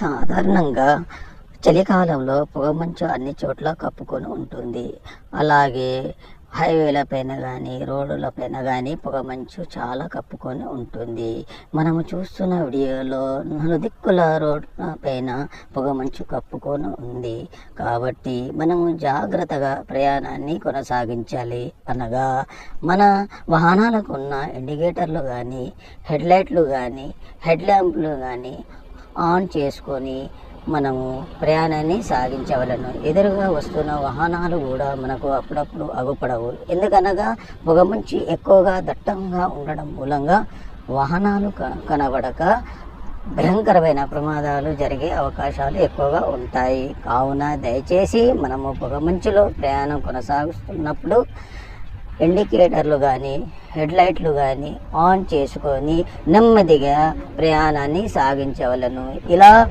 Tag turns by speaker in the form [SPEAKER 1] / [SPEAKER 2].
[SPEAKER 1] సాధారణంగా చలికాలంలో పొగమంచు అన్ని చోట్ల కప్పుకొని ఉంటుంది. అలాగే హైవేల పైన కానీ రోడ్డుల పైన కానీ పొగమంచు చాలా కప్పుకొని ఉంటుంది. మనము చూస్తున్న వీడియోలో నలుదిక్కుల రోడ్ల పైన పొగమంచు కప్పుకొని ఉంది. కాబట్టి మనము జాగ్రత్తగా ప్రయాణాన్ని కొనసాగించాలి అనగా మన వాహనాలకు ఉన్న ఇండికేటర్లు కానీ హెడ్లైట్లు కానీ హెడ్ ల్యాంపులు కానీ ఆన్ చేసుకొని మనము ప్రయాణాన్ని సాగించవలను. ఎదురుగా వస్తున్న వాహనాలు కూడా మనకు అప్పుడప్పుడు అగుపడవు. ఎందుకనగా పొగమంచి ఎక్కువగా దట్టంగా ఉండడం మూలంగా వాహనాలు కనబడక భయంకరమైన ప్రమాదాలు జరిగే అవకాశాలు ఎక్కువగా ఉంటాయి. కావున దయచేసి మనము పొగమంచులో ప్రయాణం కొనసాగిస్తున్నప్పుడు ఇండికేటర్లు కానీ హెడ్లైట్లు కానీ ఆన్ చేసుకొని నెమ్మదిగా ప్రయాణాన్ని సాగించవలను. ఇలా